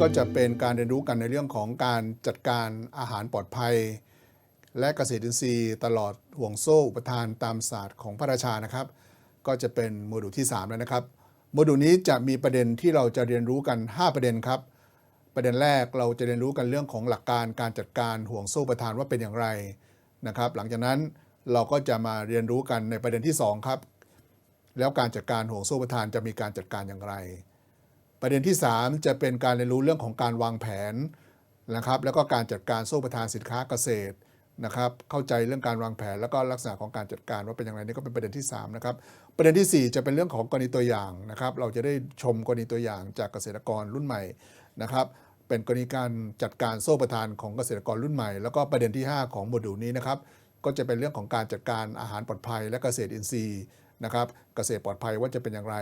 ก็จะเป็นการเรียนรู้กันในเรื่องของการจัดการอาหารปลอดภัย และเกษตรอินทรีย์ ตลอดห่วงโซ่อุปทานตามศาสตร์ของพระราชานะครับ ก็จะเป็นโมดูลที่ 3 แล้วนะครับ โมดูลนี้จะมีประเด็นที่เราจะเรียนรู้กัน 5 ประเด็นครับ ประเด็นแรกเราจะเรียนรู้กันเรื่องของหลักการการจัดการห่วงโซ่อุปทานว่าเป็นอย่างไรนะครับ หลังจากนั้นเราก็จะมาเรียนรู้กันในประเด็นที่ 2 ครับ แล้วการจัดการห่วงโซ่อุปทานจะมีการจัดการอย่างไร ประเด็นที่ 3 จะเป็นการเรียนรู้เรื่องของการวางแผนนะครับแล้วก็การจัดการโซ่อุปทานสินค้าเกษตรนะครับเข้าใจเรื่องการวางแผนแล้วก็ลักษณะของการจัดการว่าเป็นอย่างไรนี่ก็เป็นประเด็นที่3นะครับประเด็นทีสี่4 จะเป็นเรื่องของกรณีตัวอย่างนะครับเราจะได้ชมกรณีตัวอย่างจากเกษตรกรรุ่นใหม่นะครับเป็นกรณีการจัดการโซ่อุปทานของเกษตรกรรุ่นใหม่ แล้วก็ประเด็นที่ 5 ของโมดูลนี้นะครับก็จะเป็นเรื่องของการจัดการอาหารปลอดภัย และเกษตรอินทรีย์นะครับเกษตรปลอดภัยว่าจะเป็นอย่างไร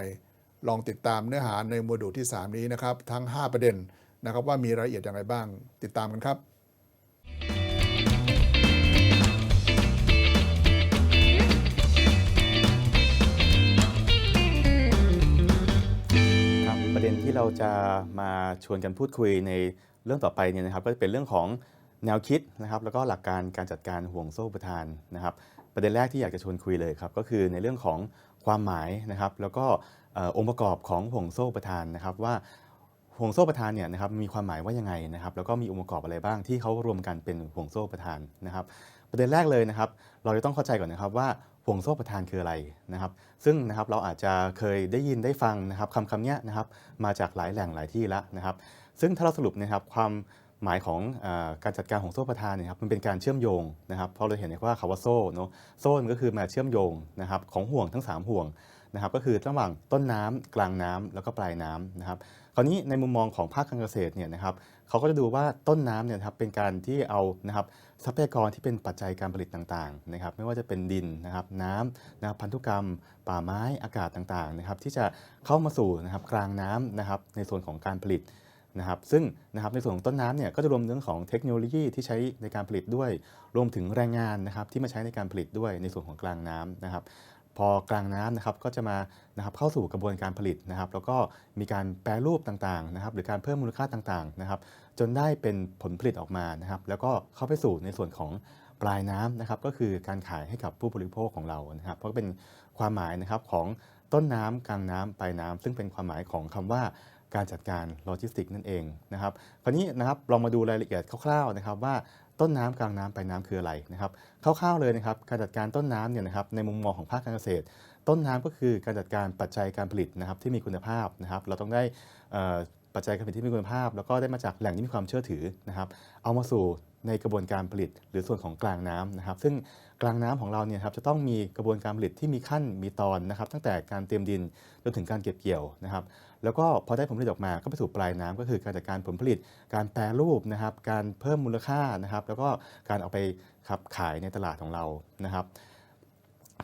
ลองติดตามเนื้อหาในโมดูลที่ 3 นี้นะครับ ทั้ง 5 ประเด็นนะครับว่ามีรายละเอียดอย่างไรบ้าง ติดตามกันครับครับประเด็นที่เราจะมาชวนกันพูดคุยในเรื่องต่อไปเนี่ยนะครับ ก็จะเป็นเรื่องของแนวคิดนะครับ แล้วก็หลักการการจัดการห่วงโซ่อุปทานนะครับ ประเด็นแรกที่อยากจะชวนคุยเลยครับก็คือในเรื่องของความหมายนะครับ แล้วก็อองค์ประกอบของห่วงโซ่อุปทานนะครับว่าห่วงโซ่อุปทานเนี่ยนะครับมีความหมายว่ายังไงนะครับ แล้วก็มีองค์ประกอบอะไรบ้างที่เขารวมกันเป็นห่วงโซ่อุปทานนะครับ ประเด็นแรกเลยนะครับ เราจะต้องเข้าใจก่อนนะครับว่าห่วงโซ่อุปทานคืออะไรนะครับ ซึ่งนะครับเราอาจจะเคยได้ยินได้ฟังนะครับคำคำเนี้ยนะครับมาจากหลายแหล่งหลายที่แล้วนะครับ ซึ่งถ้าเราสรุปนะครับความ หมายของอการจัดการห่วงโซ่อุปทานเนี่ยครับมันเป็นการเชื่อมโยงนะครับเพราะเราเห็นว่าคำว่าโซ่เนาะโซ่มันก็คือมาเชื่อมโยงนะครับของห่วงทั้ง 3 ห่วงนะครับก็คือระหว่างต้นน้ำกลางน้ำแล้วก็ปลายน้ำนะครับคราวนี้ในมุมมองของภาคการเกษตรเนี่ยนะครับเขาก็จะดูว่าต้นน้ำเนี่ยนะครับเป็นการที่เอานะครับทรัพยากรที่เป็นปัจจัยการผลิตต่างๆนะครับไม่ว่าจะเป็นดินนะครับน้ำนะครับพันธุกรรม ป่าไม้อากาศต่างๆนะครับที่จะเข้ามาสู่นะครับกลางน้ำนะครับในส่วนของการผลิต นะครับซึ่งนะครับในส่วนของต้นน้ำเนี่ยก็จะรวมเรื่องของเทคโนโลยีที่ใช้ในการผลิตด้วย รวมถึงแรงงานนะครับที่มาใช้ในการผลิตด้วยในส่วนของกลางน้ำนะครับพอกลางน้ำนะครับก็จะมานะครับเข้าสู่กระบวนการผลิตนะครับ แล้วก็มีการแปรรูปต่างๆนะครับ หรือการเพิ่มมูลค่าต่างๆนะครับ จนได้เป็นผลผลิตออกมานะครับ แล้วก็เข้าไปสู่ในส่วนของปลายน้ำนะครับ ก็คือการขายให้กับผู้บริโภคของเรานะครับ เพราะเป็นความหมายนะครับของต้นน้ำกลางน้ำปลายน้ำซึ่งเป็นความหมายของคำว่า การจัดการโลจิสติกนั่นเองนะครับ คราวนี้นะครับลองมาดูรายละเอียดคร่าวๆนะครับว่าต้นน้ำกลางน้ำปลายน้ำคืออะไรนะครับคร่าวๆเลยนะครับการจัดการต้นน้ำเนี่ยนะครับในมุมมองของภาคการเกษตร ต้นน้ำก็คือการจัดการปัจจัยการผลิตนะครับที่มีคุณภาพนะครับ เราต้องได้ปัจจัยการผลิตที่มีคุณภาพ แล้วก็ได้มาจากแหล่งที่มีความเชื่อถือนะครับ เอามาสู่ ในกระบวนการผลิต หรือส่วนของกลางน้ำนะครับ ซึ่งกลางน้ำของเราเนี่ยครับจะต้องมีกระบวนการผลิตที่มีขั้นมีตอนนะครับ ตั้งแต่การเตรียมดินจนถึงการเก็บเกี่ยวนะครับ แล้วก็พอได้ผลผลิตออกมาก็ไปสู่ปลายน้ำก็คือการจัดการผลผลิต การแปรรูปนะครับ การเพิ่มมูลค่านะครับ แล้วก็การเอาไปครับขายในตลาดของเรานะครับ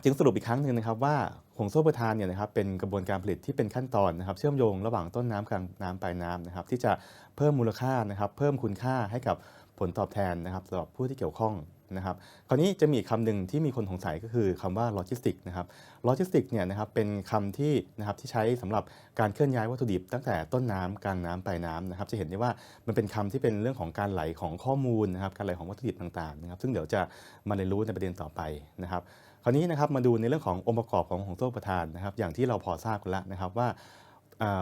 จึงสรุปอีกครั้งหนึ่งนะครับว่าห่วงโซ่ประทานเนี่ยนะครับเป็นกระบวนการผลิตที่เป็นขั้นตอนนะครับ เชื่อมโยงระหว่างต้นน้ำกลางน้ำปลายน้ำนะครับ ที่จะเพิ่มมูลค่านะครับ เพิ่มคุณค่าให้กับ ผลตอบแทนนะครับสำหรับผู้ที่เกี่ยวข้องนะครับคราวนี้จะมีคำหนึ่งที่มีคนสงสัยก็คือคำว่าโลจิสติกนะครับโลจิสติกเนี่ยนะครับเป็นคำที่นะครับที่ใช้สำหรับการเคลื่อนย้ายวัตถุดิบ ตั้งแต่ต้นน้ำกลางน้ำปลายน้ำนะครับจะเห็นได้ว่ามันเป็นคำที่เป็นเรื่องของการไหลของข้อมูลนะครับการไหลของวัตถุดิบต่างๆนะครับซึ่งเดี๋ยวจะมาเรียนรู้ในประเด็นต่อไปนะครับคราวนี้นะครับมาดูในเรื่องขององค์ประกอบของห่วงโซ่ประทานนะครับอย่างที่เราพอทราบกันแล้วนะครับว่า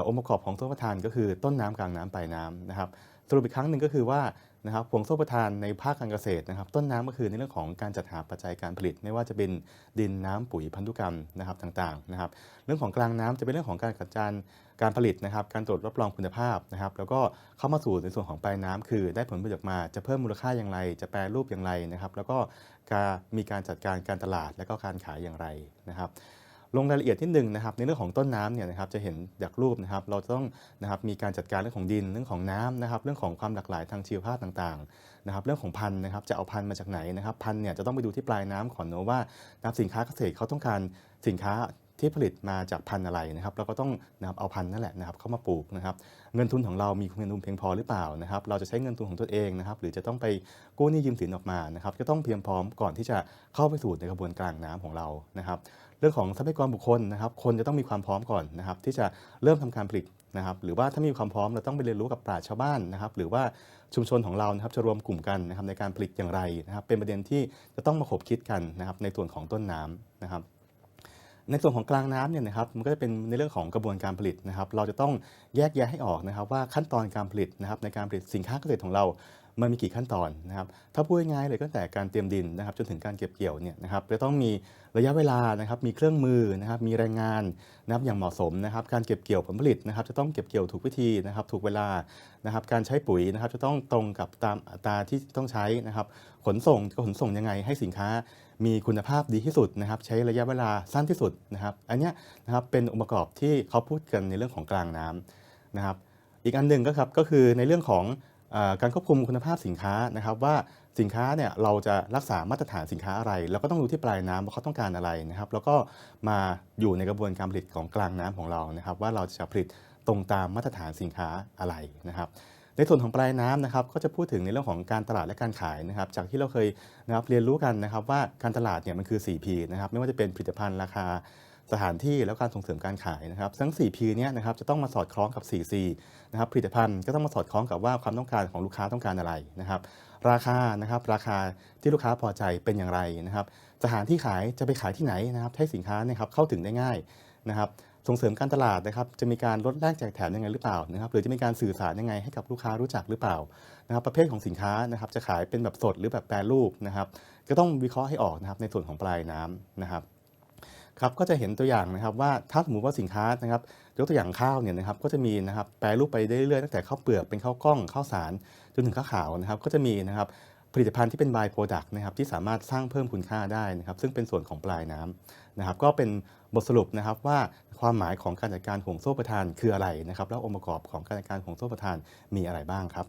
องค์ประกอบของโซ่ประทานก็คือต้นน้ำกลางน้ำปลายน้ำนะครับสรุปอีกครั้งหนึ่งก็คือว่า นะครับห่วงโซ่ประทานในภาคการเกษตรนะครับ ต้นน้ำก็คือในเรื่องของการจัดหาปัจจัยการผลิต ไม่ว่าจะเป็นดินน้ำปุ๋ยพันธุกรรมนะครับต่างๆนะครับ เรื่องของกลางน้ำจะเป็นเรื่องของการจัดการการผลิตนะครับ การตรวจรับรองคุณภาพนะครับ แล้วก็เข้ามาสู่ในส่วนของปลายน้ำคือได้ผลผลิตออกมาจะเพิ่มมูลค่าอย่างไร จะแปรรูปอย่างไรนะครับ แล้วก็การมีการจัดการการตลาดและก็การขายอย่างไรนะครับ ลงรายละเอียดนิดนึงนะครับในเรื่องของต้นน้ำเนี่ยนะครับจะเห็นจากรูปนะครับเราจะต้องนะครับมีการจัดการเรื่องของดินเรื่องของน้ำนะครับเรื่องของความหลากหลายทางชีวภาพต่างๆนะครับเรื่องของพันธุ์นะครับจะเอาพันธุ์มาจากไหนนะครับพันธุ์เนี่ยจะต้องไปดูที่ปลายน้ำก่อนเนอะว่านะครับสินค้าเกษตรเขาต้องการสินค้า ที่ผลิตมาจากพันธุ์อะไรนะครับเราก็ต้องนะครับเอาพันธุ์นั่นแหละนะครับเข้ามาปลูกนะครับเงินทุนของเรามีเงินทุนเพียงพอหรือเปล่านะครับเราจะใช้เงินทุนของตัวเองนะครับหรือจะต้องไปกู้หนี้ยืมสินออกมานะครับก็ต้องเพียงพร้อมก่อนที่จะเข้าไปสู่ในกระบวนการน้ำของเรานะครับเรื่องของทรัพยากรบุคคลนะครับคนจะต้องมีความพร้อมก่อนนะครับที่จะเริ่มทำการผลิตนะครับหรือว่าถ้ามีความพร้อมเราต้องไปเรียนรู้กับปราชชาวบ้านนะครับหรือว่าชุมชนของเรานะครับจะรวมกลุ่มกันนะครับในการผลิตอย่างไรนะครับเป็นประเด็นที่จะต้องมาขบคิดกันนะครับในส่วนของต้นน้ำนะครับ ในส่วนของกลางน้ำเนี่ยนะครับมันก็จะเป็นในเรื่องของกระบวนการผลิตนะครับ เราจะต้องแยกแยะให้ออกนะครับ ว่าขั้นตอนการผลิตนะครับในการผลิตสินค้าเกษตรของเรา มันมีกี่ขั้นตอนนะครับ ถ้าพูดง่ายๆเลยก็แต่การเตรียมดินนะครับ จนถึงการเก็บเกี่ยวเนี่ยนะครับจะต้องมีระยะเวลานะครับ มีเครื่องมือนะครับ มีแรงงานนะครับอย่างเหมาะสมนะครับ การเก็บเกี่ยวผลผลิตนะครับ จะต้องเก็บเกี่ยวถูกวิธีนะครับ ถูกเวลานะครับ การใช้ปุ๋ยนะครับ จะต้องตรงกับตามอัตราที่ต้องใช้นะครับ ขนส่งก็ขนส่งยังไงให้สินค้า มีคุณภาพดีที่สุดนะครับใช้ระยะเวลาสั้นที่สุดนะครับ อันนี้นะครับเป็นองค์ประกอบที่เขาพูดกันในเรื่องของกลางน้ำนะครับ อีกอันหนึ่งก็ครับก็คือในเรื่องของอการควบคุมคุณภาพสินค้านะครับ ว่าสินค้าเนี่ยเราจะรักษามาตรฐานสินค้าอะไร แล้วก็ต้องดูที่ปลายน้ำว่าเขาต้องการอะไรนะครับ แล้วก็มาอยู่ในกระบวนการผลิตของกลางน้ำของเรานะครับ ว่าเราจะผลิตตรงตามมาตรฐานสินค้าอะไรนะครับ ในส่วนของปลายน้ำนะครับก็จะพูดถึงในเรื่องของการตลาดและการขายนะครับจากที่เราเคยนะครับเรียนรู้กันนะครับว่าการตลาดเนี่ยมันคือ 4P นะครับไม่ว่าจะเป็นผลิตภัณฑ์ราคาสถานที่แล้วการส่งเสริมการขายนะครับทั้ง 4P เนี้ยนะครับจะต้องมาสอดคล้องกับ 4C นะครับผลิตภัณฑ์ก็ต้องมาสอดคล้องกับว่าความต้องการของลูกค้าต้องการอะไรนะครับราคานะครับราคาที่ลูกค้าพอใจเป็นอย่างไรนะครับสถานที่ขายจะไปขายที่ไหนนะครับให้สินค้าเนะครับเข้าถึงได้ง่ายนะครับ ส่งเสริมการตลาดนะครับจะมีการลดแลกแจกแถมยังไงหรือเปล่านะครับหรือจะมีการสื่อสารยังไงให้กับลูกค้ารู้จักหรือเปล่านะครับประเภทของสินค้านะครับจะขายเป็นแบบสดหรือแบบแปรรูปนะครับก็ต้องวิเคราะห์ให้ออกนะครับในส่วนของปลายน้ำนะครับครับก็จะเห็นตัวอย่างนะครับว่าถ้าสมมติว่าสินค้านะครับยกตัวอย่างข้าวเนี่ยนะครับก็จะมีนะครับแปรรูปไปเรื่อยๆตั้งแต่ข้าวเปลือกเป็นข้าวกล้องข้าวสารจนถึงข้าวขาวนะครับก็จะมีนะครับ ผลิตภัณฑ์ที่เป็น by product นะครับที่สามารถสร้างเพิ่มคุณค่าได้นะครับซึ่งเป็นส่วนของปลายน้ำนะครับก็เป็นบทสรุปนะครับว่าความหมายของการจัดการห่วงโซ่ประทานคืออะไรนะครับแล้วองค์ประกอบของการจัดการห่วงโซ่ประทานมีอะไรบ้างครับ